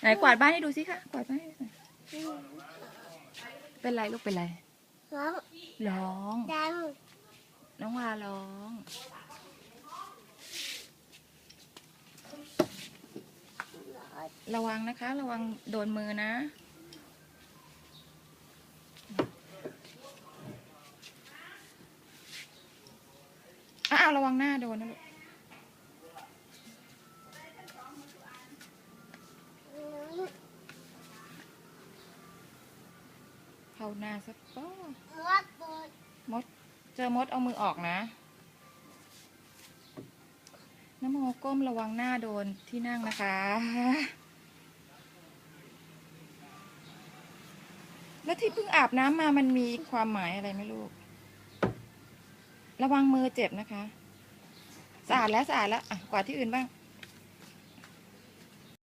ไหนกวาดบ้านให้ดูสิคะกวาดบ้านให้ดูหน่อยเป็นไรลูกเป็นไร ร้องร้อง ดังน้องวาร้อง ระวังนะคะ ระวังโดนมือนะ อ้าวระวังหน้าโดนนะลูก เข้าหน้าสักป้อวัดมด เจอมดเอามือออกนะ น้ำโมก้มระวังหน้าโดนที่นั่งนะคะ แล้วที่เพิ่งอาบน้ำมามันมีความหมายอะไรไหมลูก ระวังมือเจ็บนะคะ สะอาดแล้วสะอาดแล้ว อะ กว่าที่อื่นบ้าง